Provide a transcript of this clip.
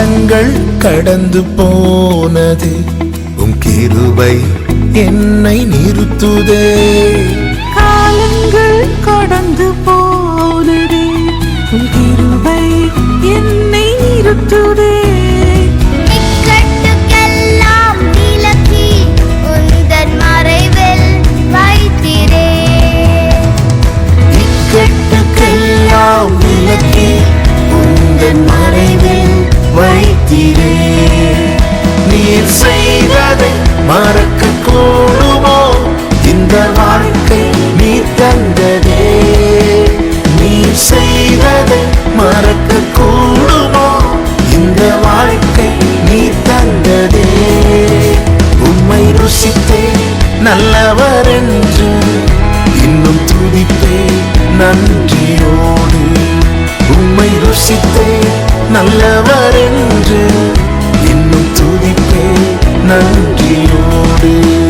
காலங்கள் கடந்து போனது. உன் கிருபை என்னை நிறுத்துதே. காலங்கள் கடந்து போனது. உன் கிருபை என்னை நிறுத்து நீர் செய்ததை மறக்க கூடுமோ? இந்த வாழ்க்கை நீ தந்ததே. நீர் செய்ததை மறக்க கூடுமோ? இந்த வாழ்க்கை நீ தந்ததே. உம்மை ருசித்தே நல்லவர் என்று இன்னும் துடிப்பே நன்றியோடு. உம்மை ருசித்தே நல்லவர் என்று இன்னும் துதிப்பே நன்றியோடு.